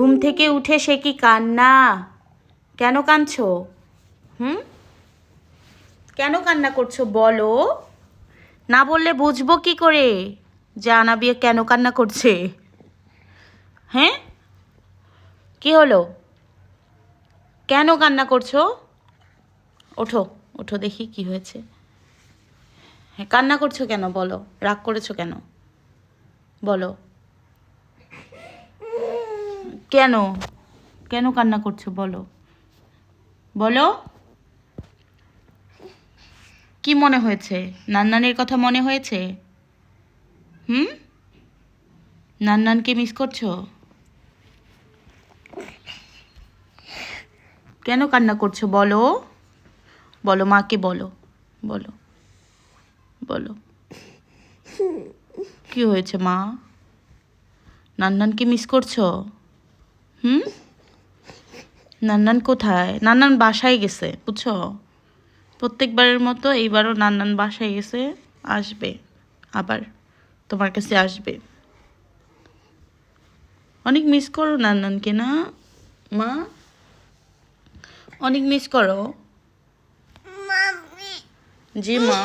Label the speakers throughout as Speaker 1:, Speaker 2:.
Speaker 1: ঘুম থেকে উঠে সে কি কান্না? কেন কাঁদছো? হুম? কেন কান্না করছ বলো? না বললে বুঝব কি করে? আনাবিয়া কেন কান্না করছে? হ্যাঁ? কি হলো? কেন কান্না করছ? ওঠো ওঠো দেখি কি হয়েছে। হ্যাঁ কান্না করছ কেন বলো? রাগ করেছ কেন? বলো। কেন? কেন কান্না করছ বলো? বলো? কি মনে হয়েছে? নান্নানের কথা মনে হয়েছে? হুম? নান্নানকে মিস করছ? কেন কান্না করছ বলো? বলো, মাকে বলো। বলো। বলো। কি হয়েছে মা? নান্নানকে মিস করছ? হুম? নান্নান কোথায়? নান্নান বাসায় গেছে বুঝছ? প্রত্যেকবারের মতো এইবারও নান্নান বাসায় গেছে আসবে। আবার তোমার কাছে আসবে। অনেক মিস করো নান্নানকে না? মা? অনেক মিস করো? জি মা।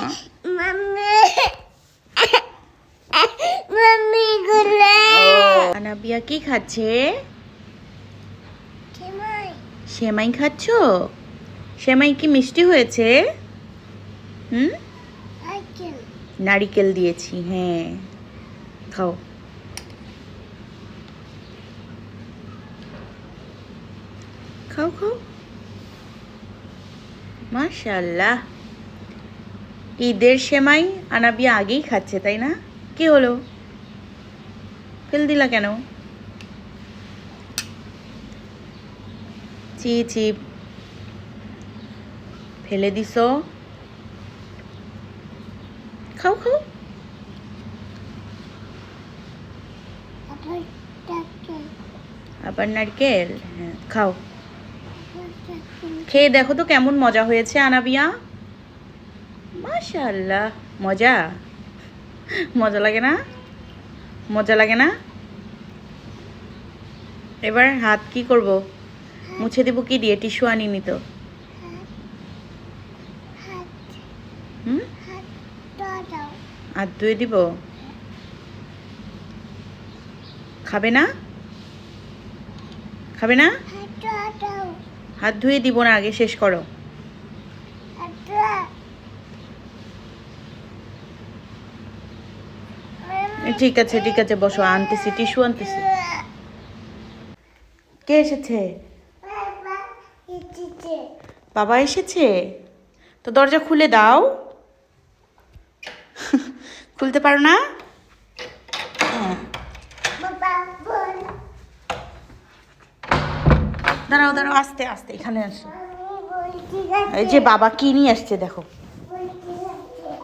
Speaker 1: আনাবিয়া কি খাচ্ছে? সেমাই খাচ্ছো? সেমাই কি মিষ্টি হয়েছে? হুম? নারিকেল। দিয়েছি হ্যাঁ। খাও। খাও খাও। মাশাল্লাহ ঈদের সেমাই আনাবিয়া আগেই খাচ্ছে তাই না? কি হলো? ফেল দিলা কেন? চি চি ফেলে দিছো। খাও খাও। আবার নারকেল? হ্যাঁ খাও। খেয়ে দেখো তো কেমন মজা হয়েছে, আনাবিয়া। মাশাল্লাহ মজা। মজা লাগে না? মজা লাগে না? এবার হাত কি করব? মুছে দিব কি দিয়ে? টিস্যু আনিনি তো. হাত ধুয়ে দিব? খাবে না? খাবে না? হাত ধুয়ে দিব না, আগে শেষ করো। ঠিক আছে ঠিক আছে, বসো, আনতেছি, টিস্যু আনতেছি। কে এসেছে. বাবা এসেছে? তো দরজা খুলে দাও। খুলতে পারো না? হ্যাঁ। দাঁড়াও দাঁড়াও আস্তে আস্তে এখানে আসো. এই যে বাবা কি নিয়ে আসছে দেখো।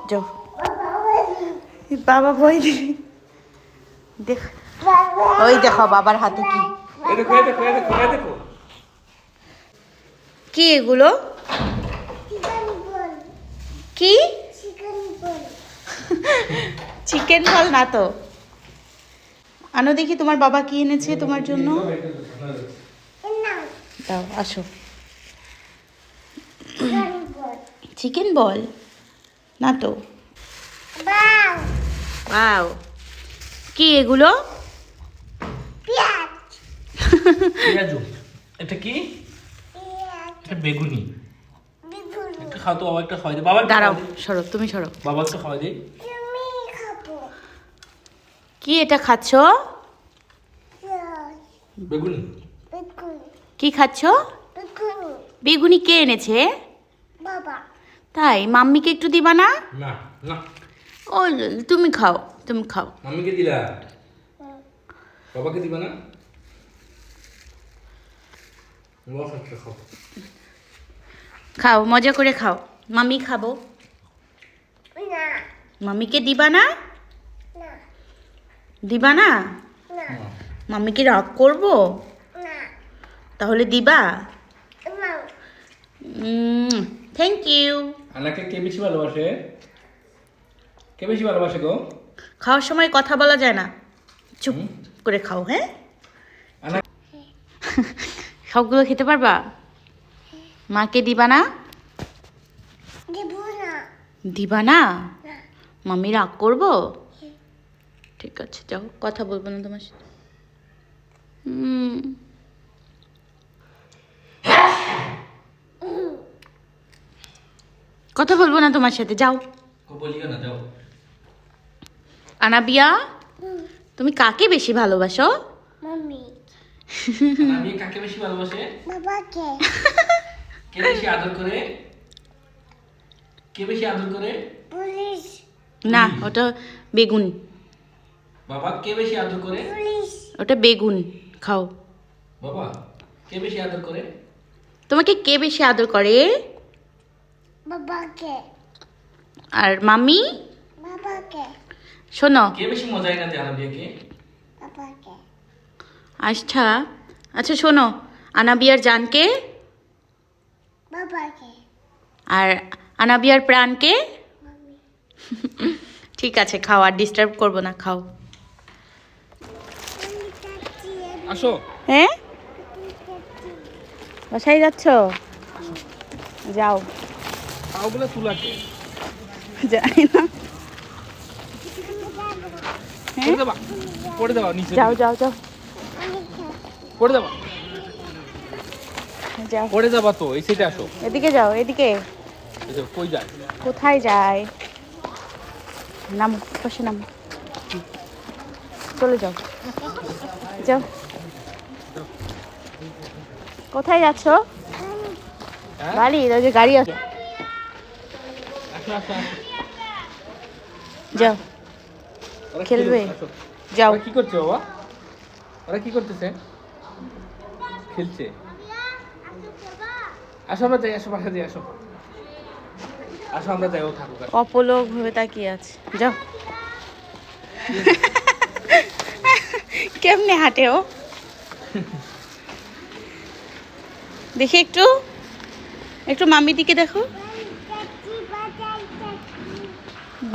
Speaker 1: যাও। বাবা বই দেখ। ওই দেখো বাবার হাতে কি?
Speaker 2: দেখো দেখো দেখো দেখো।
Speaker 1: কি এগুলো?
Speaker 3: Chicken
Speaker 1: কি? চিকেন বল না তো। আনো দেখি তোমার বাবা কি এনেছে তোমার জন্য. দাও আসো। চিকেন বল না তো।
Speaker 3: Wow.
Speaker 1: ওয়াও কি এগুলো?
Speaker 3: পেঁয়াজ।
Speaker 2: পেঁয়াজু। এটা কি? বেগুনি। একটা খাও তো বাবা একটা খাওয়াই দে। বাবা
Speaker 1: দাঁড়াও
Speaker 2: খাওয়াই দে।
Speaker 1: সরো তুমি সরো।
Speaker 2: বাবা একটা খাওয়াই দে।
Speaker 1: কি এটা খাচ্ছ?
Speaker 2: বেগুনি।
Speaker 1: কি খাচ্ছ?
Speaker 3: বেগুনি।
Speaker 1: কে এনেছে?
Speaker 3: বাবা।
Speaker 1: তাই মাম্মিকে একটু দিবা না?
Speaker 2: না না।
Speaker 1: ও তুমি খাও তুমি খাও।
Speaker 2: মাম্মিকে দিলা? বাবাকে দিবা না? বাবা খাচ্ছে খাও।
Speaker 1: খাও মজা করে খাও। মামি খাব। মামিকে দিবা না?
Speaker 3: না।
Speaker 1: দিবা না?
Speaker 3: মামিকে
Speaker 1: মাম্মিকে রাগ করব? তাহলে দিবা? থ্যাংক ইউ
Speaker 2: আনাকে কে বেশি ভালোবাসে? কে বেশি ভালোবাসে গো?
Speaker 1: খাওয়ার সময় কথা বলা যায় না। চুপ করে খাও হ্যাঁ? সবগুলো খেতে পারবা? মাকে দিবা না?
Speaker 3: দিবা না।
Speaker 1: না? মাম্মি রাগ করব? ঠিক আছে যাও কথা বলব না তোমার সাথে। কথা বলব না তোমার সাথে যাও।
Speaker 2: বলিও না
Speaker 1: আনাবিয়া তুমি কাকে বেশি ভালোবাসো?
Speaker 3: মাম্মি
Speaker 2: কাকে বেশি ভালোবাসে?
Speaker 3: বাবাকে।
Speaker 2: কে বেশি আদর করে? কে বেশি আদর করে?
Speaker 3: পুলিশ।
Speaker 1: না ওটা বেগুন।
Speaker 2: বাবা কে বেশি আদর করে?
Speaker 3: পুলিশ।
Speaker 1: ওটা বেগুন খাও।
Speaker 2: বাবা কে বেশি আদর করে?
Speaker 1: তোমাকে কে বেশি আদর করে?
Speaker 3: বাবাকে।
Speaker 1: আর মাম্মি
Speaker 3: বাবাকে।
Speaker 1: শোনো।
Speaker 2: কে বেশি মজা এনে দেয় আনাবিয়াকে?
Speaker 3: বাবাকে।
Speaker 1: আচ্ছা আচ্ছা শোনো আনাবিয়ার জানকে
Speaker 3: বাবাকে।
Speaker 1: আর আনাবিয়ার প্রাণকে? ঠিক আছে খাও আর ডিস্টার্ব করব না খাও।
Speaker 2: আসো।
Speaker 1: হ্যাঁ? বাসায় যাচ্ছ? যাও।
Speaker 2: পাওগুলো তুলাকে।
Speaker 1: যাই না।
Speaker 2: পড়ে দেবা পড়ে দেবা নিচে।
Speaker 1: যাও যাও যাও।
Speaker 2: পড়ে দেবা
Speaker 1: যাও।
Speaker 2: পড়ে যাবা তো এই সাইডে আসো।
Speaker 1: এদিকে যাও এদিকে।
Speaker 2: কই যায়?
Speaker 1: কোথায় যায়? নামো পাশে নামো। চলে যাও। যাও। কোথায় যাচ্ছ?
Speaker 2: হ্যাঁ?
Speaker 1: বাড়ি ওই যে গাড়ি আছে। যাও। খেলবে? যাও।
Speaker 2: কি করছে বাবা? ওরা কি করতেছে? খেলছে। আসো, আমরা যাই, আসো, বাসা যাই আসো। আসো, আমরা যাই, ও থাকুক।
Speaker 1: অপলোক ভাবে তাকিয়ে আছে। যাও। কেমনে হাঁটে ও? দেখি একটু। একটু মাম্মি দিকে দেখো।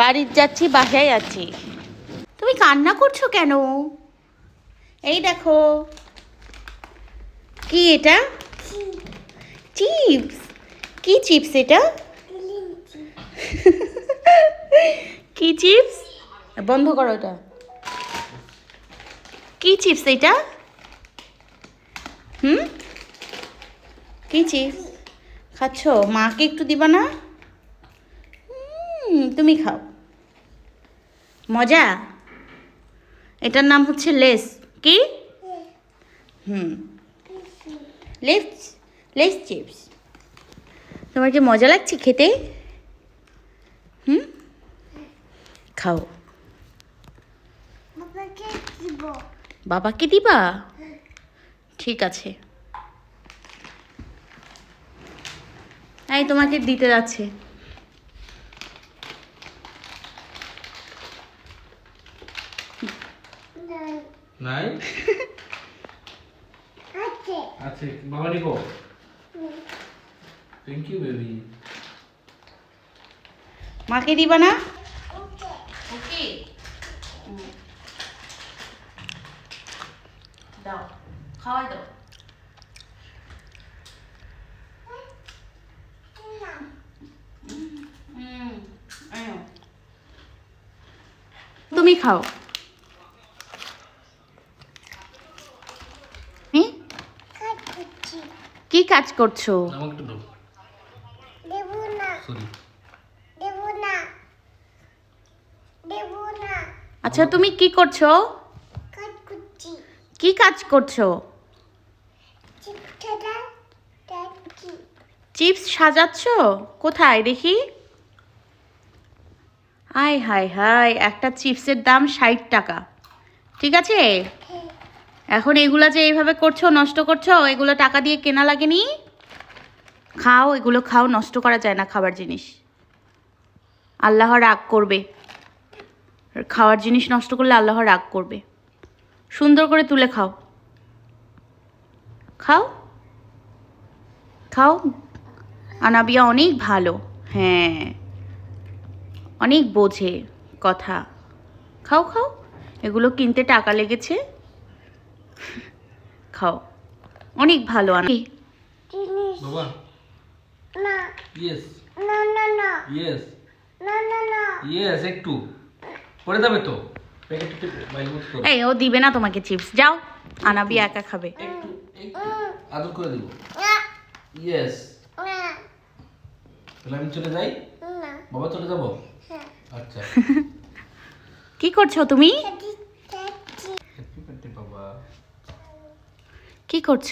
Speaker 1: বাড়ির যাচ্ছি, বাসায় যাচ্ছি তুমি কান্না করছ কেন? এই দেখো। কি এটা? চিপস? কি চিপস এটা? কি চিপস? বন্ধ করো এটা। কি চিপস এটা? হুম? কি চিপস? খাচ্ছ? মাকে একটু দিবা না? তুমি খাও। মজা? এটার নাম হচ্ছে লেস। কি? হুম। লেস? লেস চিপস তোমার কি মজা লাগছে খেতে? হুম? খাও।
Speaker 3: বাবাকে দিব।
Speaker 1: দিবা? ঠিক আছে। এই তোমাকে দিতে যাচ্ছে।
Speaker 3: নাই?
Speaker 2: নাই।
Speaker 3: আছে।
Speaker 2: আছে বাবা নিবো। থ্যাংক ইউ বেবি
Speaker 1: মাকে দিবা না?
Speaker 3: ওকে।
Speaker 1: দাও খাওয়াই দাও। তুমি খাও। কি কাজ করছ?
Speaker 2: আমাকে একটু দাও
Speaker 3: দেব না
Speaker 2: সরি
Speaker 3: দেব না দেব না
Speaker 1: আচ্ছা তুমি কি করছ? কি কাজ করছ? চিপস সাজাচ্ছ? কোথায় দেখি? হাই হাই হাই একটা চিপসের দাম ষাট টাকা। ঠিক আছে? এখন এগুলা যে এইভাবে করছ নষ্ট করছ এগুলো টাকা দিয়ে কেনা লাগেনি? খাও এগুলো খাও নষ্ট করা যায় না খাবার জিনিস। আল্লাহ রাগ করবে। আর খাওয়ার জিনিস নষ্ট করলে আল্লাহ রাগ করবে। সুন্দর করে তুলে খাও। খাও? খাও? আনাবিয়া অনেক ভালো। হ্যাঁ। অনেক বোঝে কথা। খাও খাও। এগুলো কিনতে টাকা লেগেছে। খাও। অনেক ভালো আনা
Speaker 3: জিনিস
Speaker 2: বাবা।
Speaker 3: না।
Speaker 2: ইয়েস
Speaker 3: না না না।
Speaker 2: ইয়েস
Speaker 3: না না না।
Speaker 2: ইয়েস একটু। পড়ে যাবে তো?
Speaker 1: এই ও দিবে না তোমাকে চিপস যাও আনাবি একা খাবে।
Speaker 2: একটু একটু আদর করে দেবো। ইয়েস তাহলে আমি চলে যাই?
Speaker 3: না।
Speaker 2: বাবা চলে যাব?
Speaker 3: হ্যাঁ।
Speaker 2: আচ্ছা।
Speaker 1: কি করছ তুমি? কি করছ?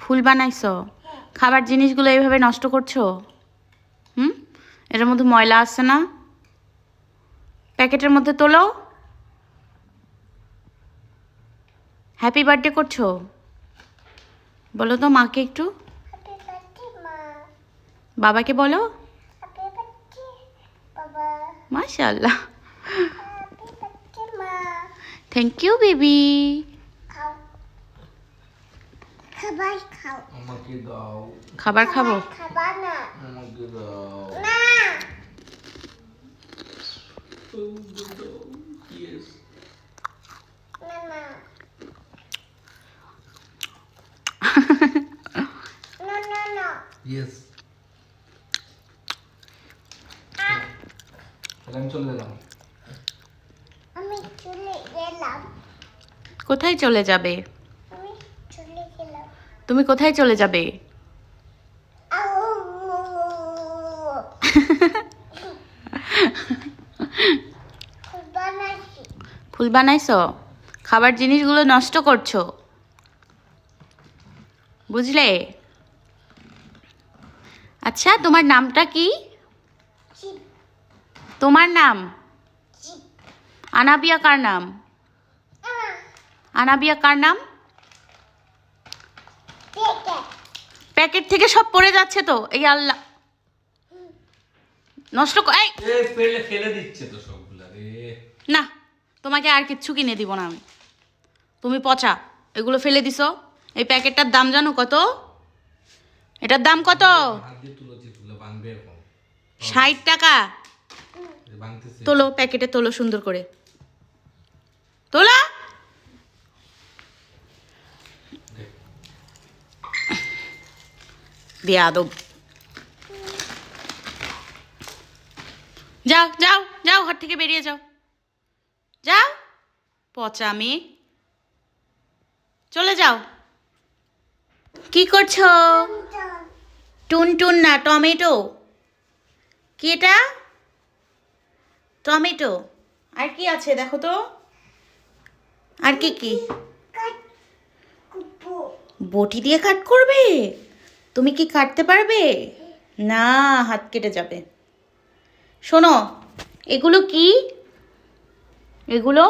Speaker 3: ফুল
Speaker 1: বানাইছো। খাবার জিনিসগুলো এইভাবে নষ্ট করছ? এটার মধ্যে ময়লা আসছে না? প্যাকেটের মধ্যে তোলো। হ্যাপি বার্থডে করছ? বলো তো মাকে একটু।
Speaker 3: হ্যাপি বার্থডে মা
Speaker 1: বাবাকে বলো।
Speaker 3: হ্যাপি বার্থডে
Speaker 1: মাশাল্লাহ
Speaker 3: হ্যাপি বার্থডে মা
Speaker 1: থ্যাংক ইউ বেবি
Speaker 3: খাবার
Speaker 2: দাও।
Speaker 1: খাবার খাব?
Speaker 3: খাবার না
Speaker 2: আমাকে দাও
Speaker 3: না
Speaker 2: ইয়েস
Speaker 3: না না না না না
Speaker 2: ইয়েস তাহলে আমি চলে গেলাম
Speaker 3: আমি চলে গেলাম
Speaker 1: কোথায় চলে যাবে? তুমি কোথায় চলে যাবে?
Speaker 3: ফুল
Speaker 1: বানাইছো খাবার জিনিসগুলো নষ্ট করছ। বুঝলে? আচ্ছা তোমার নামটা কি? তোমার নাম? আনাবিয়া কার নাম? আনাবিয়া কার নাম? প্যাকেট থেকে সব পড়ে যাচ্ছে তো এই আল্লাহ। নষ্ট কর- এই!
Speaker 2: ফেলে ফেলে দিচ্ছে তো সবগুলা রে।
Speaker 1: না তোমাকে আর কিচ্ছু কিনে দিব না আমি। তুমি পচা এগুলো ফেলে দিছো। এই প্যাকেটটার দাম জানো কত? এটার দাম কত? ষাট টাকা। তোলো প্যাকেটে তোলো সুন্দর করে। তোলা
Speaker 2: দেখ।
Speaker 1: বেয়াদব যাও যাও যাও ঘর থেকে বেরিয়ে যাও। যাও পচা মেয়ে। চলে যাও। কি করছ? টুন টুন না টমেটো? কি এটা? টমেটো। আর কি আছে দেখো তো? আর কি কি? বটি দিয়ে কাট করবে? তুমি কি কাটতে পারবে? না, হাত কেটে যাবে। শোনো, এগুলো কি? এগুলো?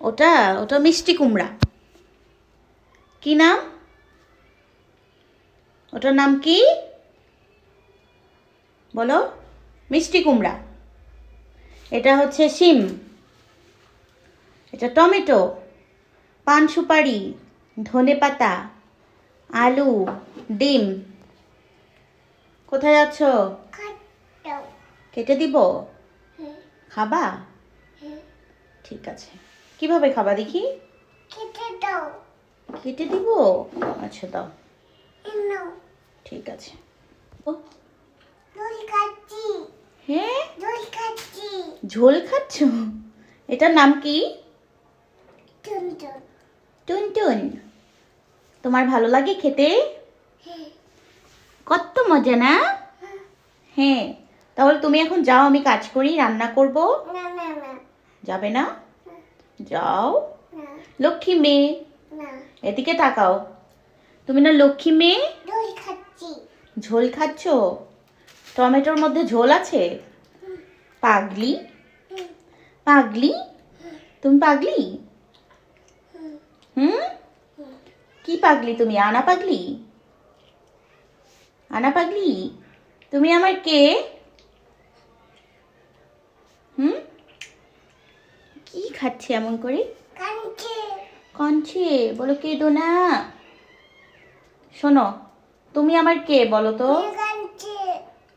Speaker 3: ওটা
Speaker 1: ওটা মিষ্টি কুমড়া। কি নাম? ওটার নাম কি? বলো, মিষ্টি কুমড়া। এটা হচ্ছে শিম। এটা টমেটো। পান সুপারি। ধনে পাতা আলু ডিম। কোথায় যাচ্ছ?
Speaker 3: কাট
Speaker 1: দিব?
Speaker 3: হ্যাঁ।
Speaker 1: খাবা?
Speaker 3: হ্যাঁ।
Speaker 1: ঠিক আছে। কীভাবে খাবা দেখি?
Speaker 3: কেটে দাও।
Speaker 1: কেটে দিব? আচ্ছা দাও।
Speaker 3: নাও।
Speaker 1: ঠিক আছে। হ্যাঁ? ঝোল খাচ্ছ? এটার নাম কি?
Speaker 3: টুন টুন
Speaker 1: টুনটুন। তোমার ভালো লাগে খেতে? কত মজা না? হ্যাঁ তাহলে তুমি এখন যাও আমি কাজ করি রান্না করব। যাবে না? যাও। লক্ষ্মী মেয়ে। এদিকে তাকাও। তুমি না লক্ষ্মী মেয়ে? ঝোল খাচ্ছ? টমেটোর মধ্যে ঝোল আছে? পাগলি? পাগলি? তুমি পাগলি? হুম? কি পাগলি তুমি? আনা পাগলি? আনা পাগলি? তুমি আমার কে? হুম? কি খাচ্ছে এমন করে?
Speaker 3: কানছে
Speaker 1: বলো কেঁদো না শোনো তুমি আমার কে বলো তো?
Speaker 3: কানছে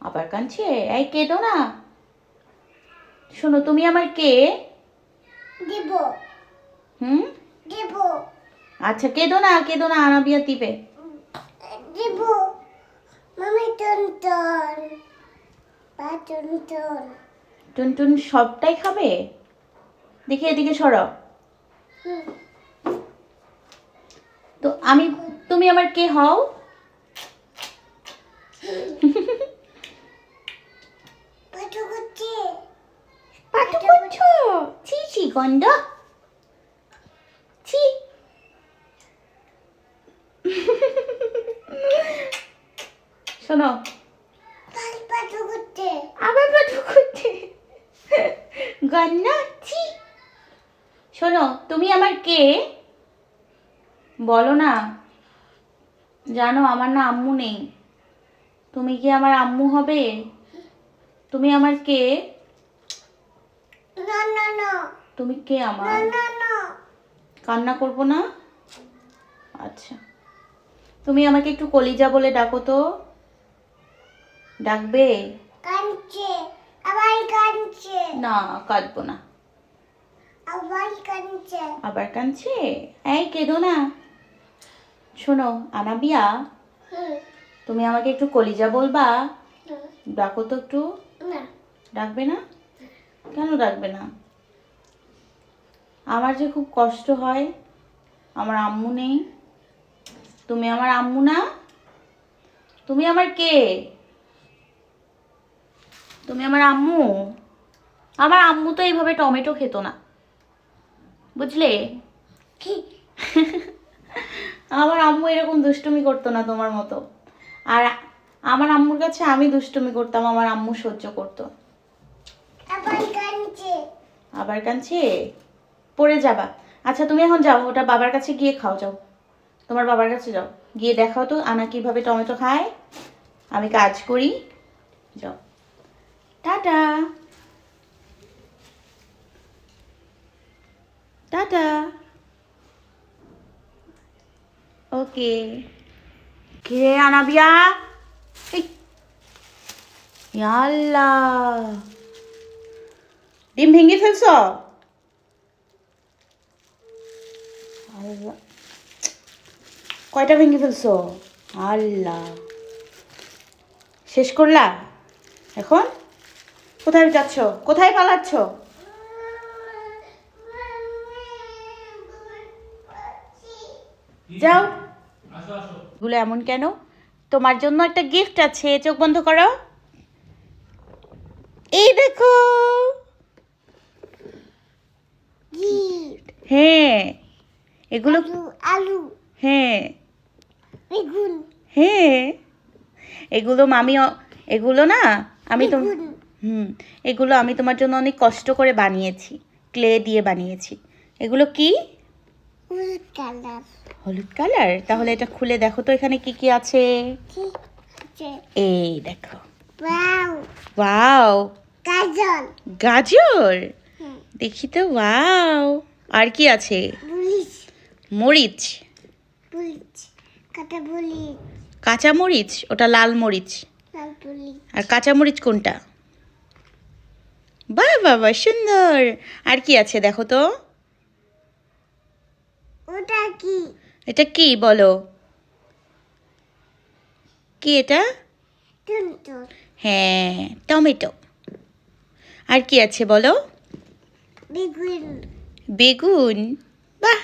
Speaker 1: আবার কাঁদছে এই কেঁদো না শোনো তুমি আমার কে?
Speaker 3: দেব।
Speaker 1: হুম?
Speaker 3: দেব।
Speaker 1: আচ্ছা কেঁদো না কেঁদো না আনাবিয়া টিপে
Speaker 3: দেব। মামি টন টন। বা টন টন।
Speaker 1: টুনটুন সবটাই খাবে? দেখি এদিকে সরো। তো আমি তুমি আমার কে হও?
Speaker 3: করছে
Speaker 1: পাঠু করছ ছি ছি গন্ড ছি শোনো। আবার পাঠু ছি শোনো তুমি আমার কে? বলো না। জানো আমার না আম্মু নেই। তুমি কি আমার আম্মু হবে? তুমি আমার কে?
Speaker 3: না না না।
Speaker 1: তুমি কে আমার?
Speaker 3: না না।
Speaker 1: কান্না করব না? আচ্ছা। তুমি আমাকে একটু কলিজা বলে ডাকো তো। ডাকবে?
Speaker 3: কাঁদছে আবার কাঁদছে।
Speaker 1: না কাঁদবো না।
Speaker 3: আবার কাঁদছে।
Speaker 1: আবার কাঁদছে? এই কেঁদো না। শোনো আনাবিয়া তুমি আমাকে একটু কলিজা বলবা? ডাকো তো একটু। ডাকবে না? কেন ডাকবে না? আমার যে খুব কষ্ট হয় আমার আম্মু নেই। তুমি আমার আম্মু না? তুমি আমার কে? তুমি আমার আম্মু? আমার আম্মু তো এইভাবে টমেটো খেত না। বুঝলে?
Speaker 3: কি?
Speaker 1: আমার আম্মু এরকম দুষ্টুমি করতো না তোমার মতো। আর আমার আম্মুর কাছে আমি দুষ্টুমি করতাম আমার আম্মু সহ্য করতো।
Speaker 3: আবার কাঁদছে।
Speaker 1: পড়ে যাবা। আচ্ছা তুমি এখন যাও ওটা বাবার কাছে গিয়ে খাও যাও। তোমার বাবার কাছে যাও। গিয়ে দেখাও তো আনা কীভাবে টমেটো খায়। আমি কাজ করি। যাও। টাটা টাটা ওকে কে আনাবিয়া আল্লাহ ডিম ভেঙে ফেলছ কয়টা ভেঙে ফেলছ আল্লাহ শেষ করলা এখন কোথায় যাচ্ছ? কোথায় পালাচ্ছ? যাও।
Speaker 2: আসো আসো।
Speaker 1: গুলো এমন কেন? তোমার জন্য একটা গিফট আছে চোখ বন্ধ করো। এই দেখো। হ্যাঁ এগুলো
Speaker 3: আলু আলু।
Speaker 1: হ্যাঁ। হ্যাঁ এগুলো মামি এগুলো না আমি তো হুম এগুলো আমি তোমার জন্য অনেক কষ্ট করে বানিয়েছি। ক্লে দিয়ে বানিয়েছি। এগুলো কি?
Speaker 3: হলুদ কালার।
Speaker 1: হলুদ কালার? তাহলে এটা খুলে দেখো তো এখানে কি কি আছে। এই দেখো।
Speaker 3: ওয়াও।
Speaker 1: ওয়াও।
Speaker 3: গাজর।
Speaker 1: গাজর? দেখি তো ওয়াও। আর কি আছে? মরিচ। কাঁচা মরিচ। ওটা লাল মরিচ।
Speaker 3: লাল
Speaker 1: আর কাঁচা মরিচ কোনটা? বাহ বাবা সুন্দর। আর কি আছে দেখো তো?
Speaker 3: ওটা কি?
Speaker 1: এটা কি বলো? কি এটা? হ্যাঁ টমেটো। আর কি আছে বলো?
Speaker 3: বেগুন।
Speaker 1: বেগুন। বাহ!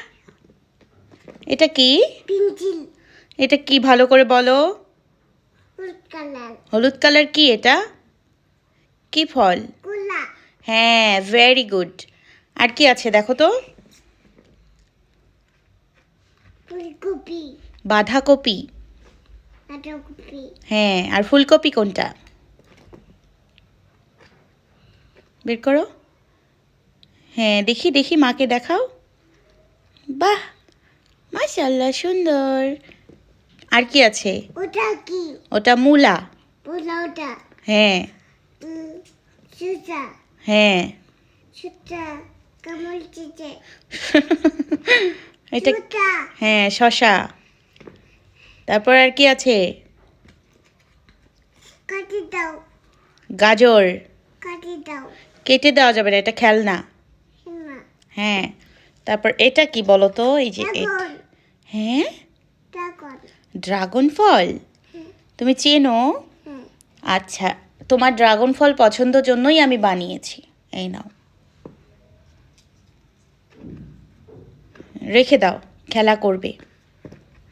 Speaker 1: এটা কি?
Speaker 3: পেন্সিল
Speaker 1: এটা কি ভালো করে বলো?
Speaker 3: হলুদ কালার।
Speaker 1: হলুদ কালার কি এটা? কি ফল? হ্যাঁ ভেরি গুড আর কি আছে দেখো তো?
Speaker 3: ফুলকপি।
Speaker 1: বাঁধাকপি। হ্যাঁ আর ফুলকপি কোনটা? বের করো। হ্যাঁ দেখি দেখি মাকে দেখাও। বাহ মাশাল্লাহ সুন্দর। আর কি আছে?
Speaker 3: ওটা কি?
Speaker 1: ওটা মূলা। হ্যাঁ। হ্যাঁ। এটা হ্যাঁ শশা। তারপর আর কি আছে? গাজর।
Speaker 3: কেটে
Speaker 1: দেওয়া যাবে না এটা খেলনা। হ্যাঁ। তারপর এটা কি বলো তো? এই যে হ্যাঁ?
Speaker 3: ড্রাগন।
Speaker 1: ড্রাগন ফল? তুমি চেনো? আচ্ছা। তোমার ড্রাগন ফল পছন্দের জন্যই আমি বানিয়েছি। এই নাও। রেখে দাও, খেলা করবে।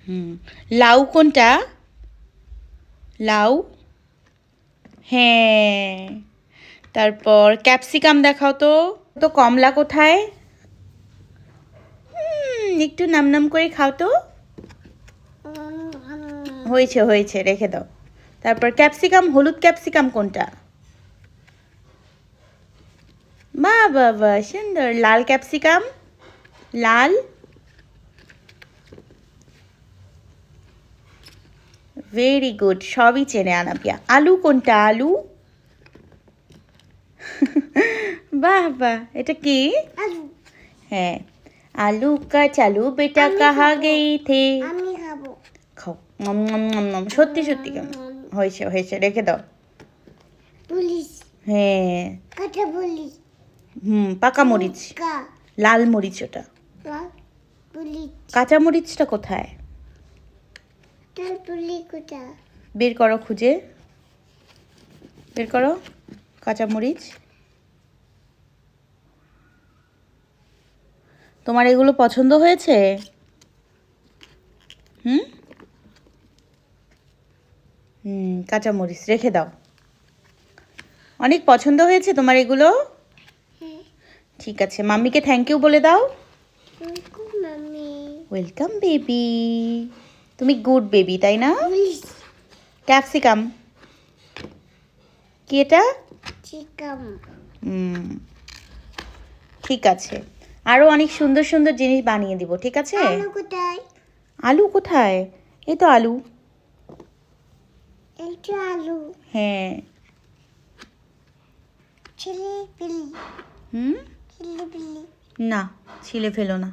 Speaker 1: হুম, লাউ কোনটা? লাউ? হ্যাঁ। তারপর ক্যাপসিকাম দেখাও তো। তো কমলা কোথায়? একটু নাম নাম করে খাও তো। হয়েছে হয়েছে, রেখে দাও। তারপর ক্যাপসিকাম হলুদ ক্যাপসিকাম কোনটা? বাহ বাহ সুন্দর। লাল ক্যাপসিকাম লাল। ভেরি গুড সবই চেনে আনাপিয়া আলু কোনটা? আলু? বাহ বাহ এটা কি? হ্যাঁ। আলু কা চালু বেটা কাহা গেই থে খাও। সত্যি সত্যি। কেমন হয়েছে হয়েছে রেখে দাও।
Speaker 3: পুলিশ।
Speaker 1: হ্যাঁ।
Speaker 3: কাটা পুলিশ।
Speaker 1: হুম পাকা মরিচ। লাল মরিচ ওটা। কাঁচা মরিচটা কোথায়? বের করো খুঁজে। বের করো কাঁচা মরিচ। তোমার এগুলো পছন্দ হয়েছে? হুম? হুম কাঁচা রেখে দাও। অনেক পছন্দ হয়েছে তোমার এগুলো?
Speaker 3: হ্যাঁ।
Speaker 1: ঠিক আছে মাম্মিকে থ্যাংক ইউ বলে দাও। ওয়েলকাম বেবি তুমি গুড বেবি তাই না? ক্যাপসিকাম কি এটা? ঠিক আছে। আরও অনেক সুন্দর সুন্দর জিনিস বানিয়ে দিব ঠিক আছে?
Speaker 3: আলু কোথায়?
Speaker 1: এই তো আলু।
Speaker 3: একটু আলু।
Speaker 1: হ্যাঁ।
Speaker 3: ছেলে পিলি।
Speaker 1: হুম?
Speaker 3: ছেলে পিলি।
Speaker 1: না ছিলে ফেলো না।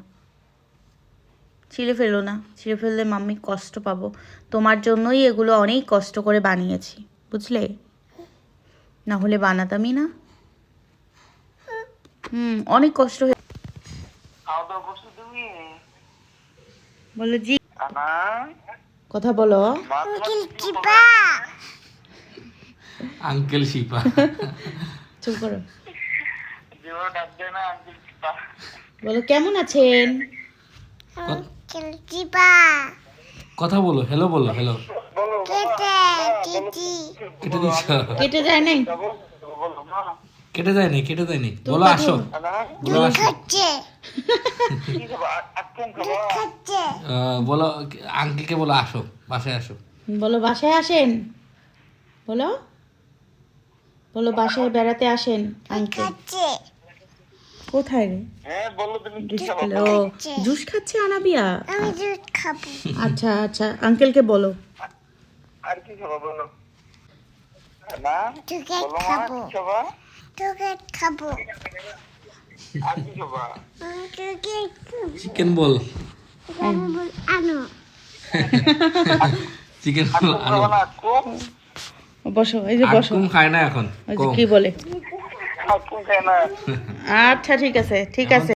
Speaker 1: ছিলে ফেলো না। ছিলে ফেললে মাম্মি কষ্ট পাবো। তোমার জন্যই এগুলো অনেক কষ্ট করে বানিয়েছি বুঝলে? না হলে বানাতামই না। হুম অনেক কষ্ট হয়ে বলো জি। কথা বলো।
Speaker 3: আঙ্কেল
Speaker 2: শিপা।
Speaker 1: চুপ করো। বলো কেমন আছেন?
Speaker 2: কথা বলো হ্যালো বলো হ্যালো
Speaker 3: কেটে
Speaker 2: দিচ্ছ।
Speaker 1: কেটে যায় নাই
Speaker 2: কেটে যায়নি কেটে যায়নি। বলো আসো।
Speaker 1: বলো
Speaker 2: আসো। বলো আঙ্কেলকে বলো আসো বাসায় আসো।
Speaker 1: বলো বাসায় আসেন? বলো। বলো বাসায় বেড়াতে আসেন আঙ্কেল? কোথায় রে?
Speaker 4: হ্যাঁ বলো তুমি কি
Speaker 1: জুস খাচ্ছে আনাবিয়া?
Speaker 3: আমি দুধ খাব।
Speaker 1: আচ্ছা আচ্ছা আঙ্কেলকে বলো।
Speaker 4: আর কি খাব বলো? না?
Speaker 3: খাব।
Speaker 4: খাবা?
Speaker 2: চিকেন বল চিকেন
Speaker 1: বসো এই যে বসো।
Speaker 2: খায় না এখন?
Speaker 1: ওই যে কি বলে? আচ্ছা ঠিক আছে ঠিক আছে।